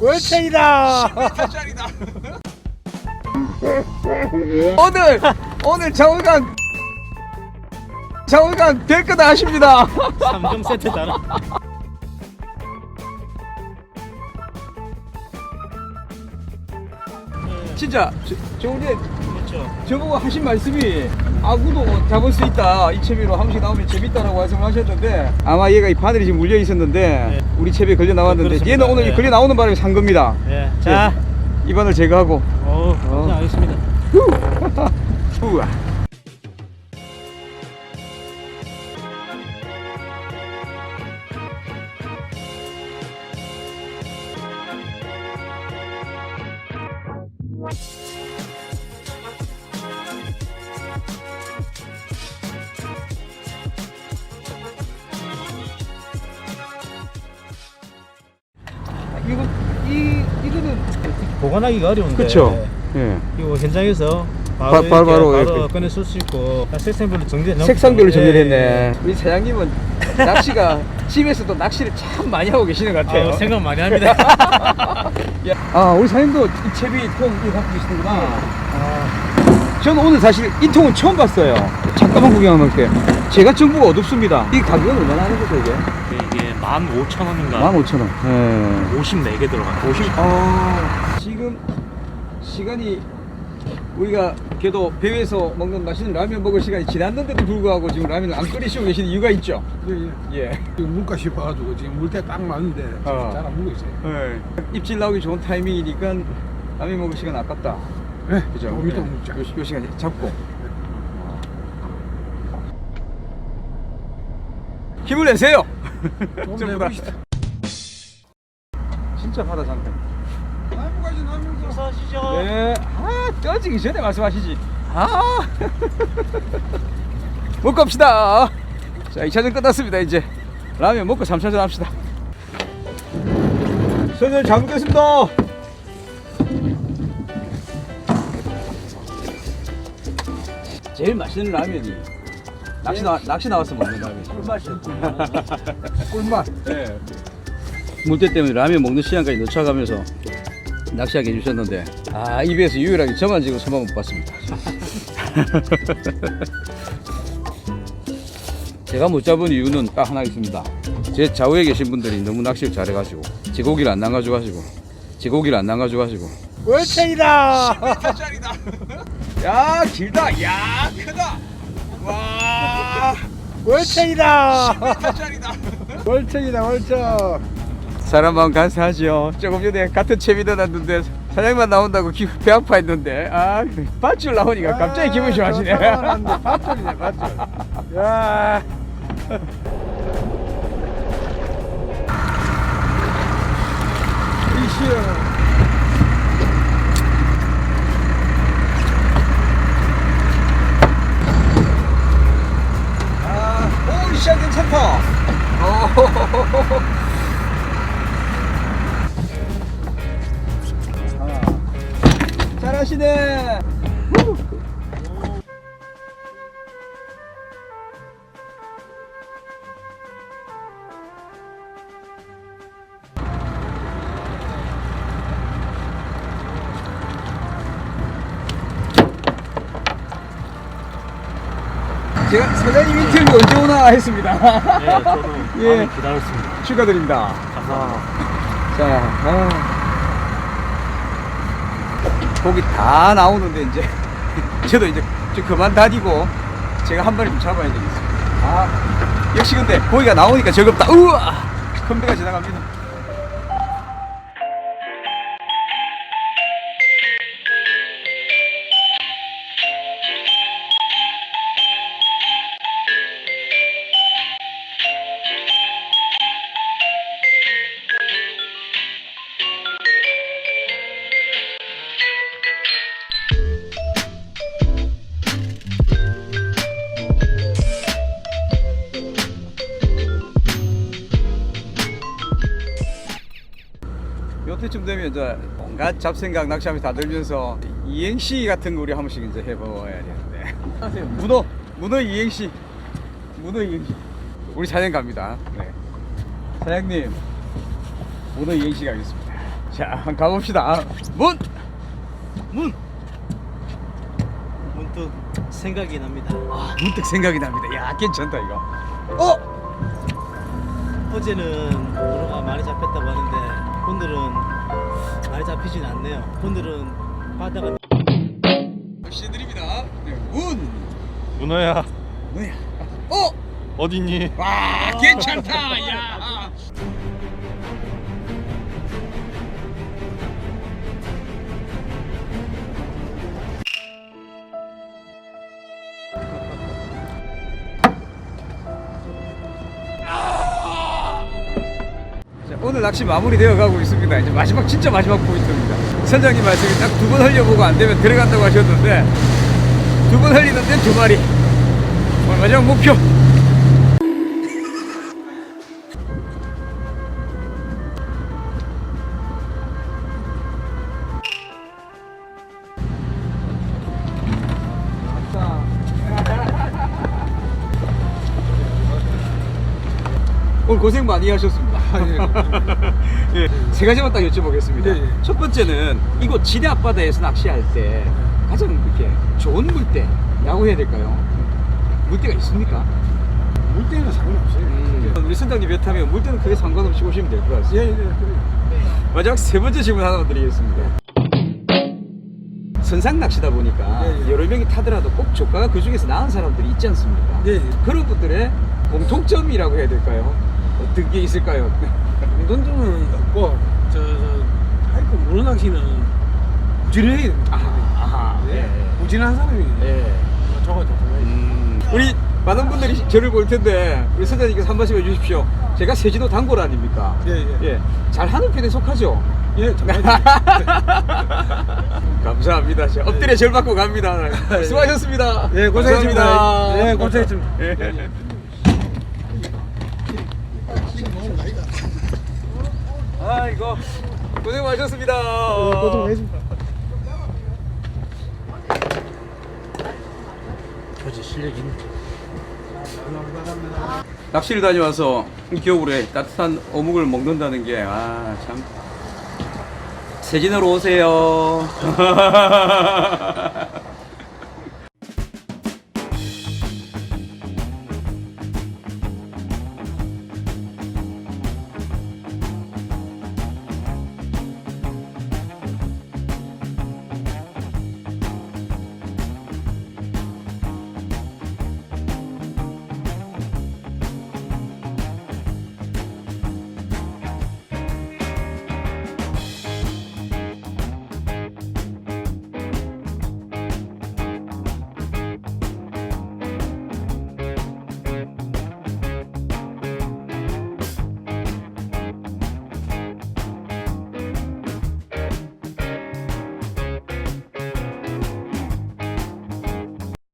월탱이다. 오늘 오늘 정의관 정의관 될 거다 하십니다. 3종 세트잖아. 진짜 전에 그렇죠. 저보고 하신 말씀이 아구도 잡을 수 있다 이 채비로 한 번씩 나오면 재밌다라고 말씀하셨는데 아마 얘가 이 바늘이 지금 물려 있었는데 네. 우리 채비에 걸려 나왔는데 그렇습니다. 얘는 오늘 네. 걸려 나오는 바람에 산 겁니다. 예. 자, 이 바늘 제거하고 어, 어. 알겠습니다. 우와. 이 보관하기가 어려운데. 그렇죠. 예. 이거 현장에서 바- 바로, 바로- 바로, 바로 바로 이렇게. 꺼내 쓸 수 있고 다 색상별로 정리 색상별로 정렬했네. 우리 사장님은 낚시가 집에서도 낚시를 참 많이 하고 계시는 것 같아요. 아, 생각 많이 합니다. 야, 아, 우리 사장님도 이 채비 통 이거 갖고 계시는구나. 아, 저는 오늘 사실 이 통은 처음 봤어요. 잠깐만 구경하면 할게. 제가 정보가 어둡습니다. 이 가격은 얼마나 하는 거죠, 이게? 이게 15,000원인가 15,000원. 예. 54개 들어가요 50. 아, 지금 시간이 우리가 걔도 배에서 먹는 맛있는 라면 먹을 시간이 지났는데도 불구하고 지금 라면을 안 끓이시고 계시는 이유가 있죠. 예, 예. 지금 물가 싶어가지고 지금 물때 딱 맞는데 어. 잘안 물고 있어요. 네. 입질 나오기 좋은 타이밍이니까 라면 먹을 시간 아깝다. 네, 그죠? 조금 이따 네. 먹자. 요, 요 시간에 잡고. 힘을 내세요. 좀 전부 다. 진짜 바다 장난. 나무까지 나 면서 하시죠. 네. 아, 떠지기 전에 말씀하시지. 아. 먹고 갑시다. 자, 2차전 끝났습니다, 이제. 라면 먹고 3차전 합시다. 선생님, 잘 먹겠습니다. 제일 맛있는 라면이 낚시 나 낚시 나와서 먹는 라면. 꿀맛이요. 꿀맛. 네. 물때 때문에 라면 먹는 시간까지 늦춰가면서 낚시하게 해주셨는데 아 입에서 유일하게 저만 지금 소망 못 봤습니다. 제가 못 잡은 이유는 딱 하나 있습니다. 제 좌우에 계신 분들이 너무 낚시를 잘해가지고 제 고기를 안 남가져가지고 제 고기를 안 남가져가지고 월탱이다. 야 길다 야 크다 와 월탱이다. 월탱이다, 월탱. 사람 마음 간사하죠 조금 전에 같은 채비도 났는데 사장만 나온다고 기, 배 아파했는데 아 밧줄 나오니까 갑자기 기분 좋아지네 밧줄이네, 밧줄. 야. 이시여 아, 오, 이 시간 괜찮다. 오. 하시네. 제가 사장님 인터뷰 언제 오나 했습니다. 예, 저도 예. 기다렸습니다 축하드립니다. 감사합니다 자, 아. 고기 다 나오는데 이제 저도 이제 좀 그만 다니고 제가 한 마리 좀 잡아야 되겠습니다. 아, 역시 근데 고기가 나오니까 즐겁다. 우와, 큰 배가 지나갑니다. 요때쯤 되면 이제 온갖 잡생각 낚시하면서 다 들면서 이행시 같은 거 우리 한 번씩 이제 해봐야 되는데 문어 문어 이행시 문어 이행시 우리 사장 갑니다 네. 사장님 문어 이행시 가겠습니다 자, 한번 가봅시다. 문! 문! 문득 생각이 납니다. 아, 문득 생각이 납니다. 야, 괜찮다, 이거. 어? 어제는 문어가 많이 잡혔다고 잡히진 않네요. 오늘은 바다가 시드립니다. 네, 문! 문어야 뭐야? 어? 어딨니? 와, 괜찮다, 야! 낚시 마무리되어 가고 있습니다. 이제 마지막 진짜 마지막 포인트입니다. 선장님 말씀이 딱 두 번 흘려보고 안 되면 들어간다고 하셨는데 두 번 흘리는데 두 마리. 오늘 마지막 목표. 오늘 고생 많이 하셨습니다. 예, 세 가지만 딱 여쭤보겠습니다. 네, 네. 첫 번째는 이곳 지대 앞바다에서 낚시할 때 가장 이렇게 좋은 물때라고 해야 될까요? 물때가 있습니까? 물때는 상관없어요. 음, 우리 선장님 몇 하면 물때는 크게 상관없이 오시면 될 것 같습니다. 예, 예, 그래. 마지막 세 번째 질문 하나만 드리겠습니다. 선상 낚시다 보니까 예, 예. 여러 명이 타더라도 꼭 조가가 그 중에서 나은 사람들이 있지 않습니까? 예, 예. 그런 분들의 공통점이라고 해야 될까요? 어떤 게 있을까요? 운동점은 없고 저, 저 하이크 문어 낚시는 부지런해야 됩니다. 아하, 예. 예. 부지런한 사람이 예. 저거 저 음. 우리 많은 분들이 저를 볼 텐데 우리 선장님께서 한 말씀 해주십시오. 제가 세진호 단골 아닙니까? 예, 예. 예. 잘하는 편에 속하죠. 예, 정말. 감사합니다. 자, 엎드려 절 받고 갑니다. 수고하셨습니다. 예, 고생했습니다. 예, 고생했습니다. 예. 아이고 고생 많으셨습니다. 저지 실력이. 낚시를 다녀와서 이 겨울에 따뜻한 어묵을 먹는다는 게 아 참 세진으로 오세요.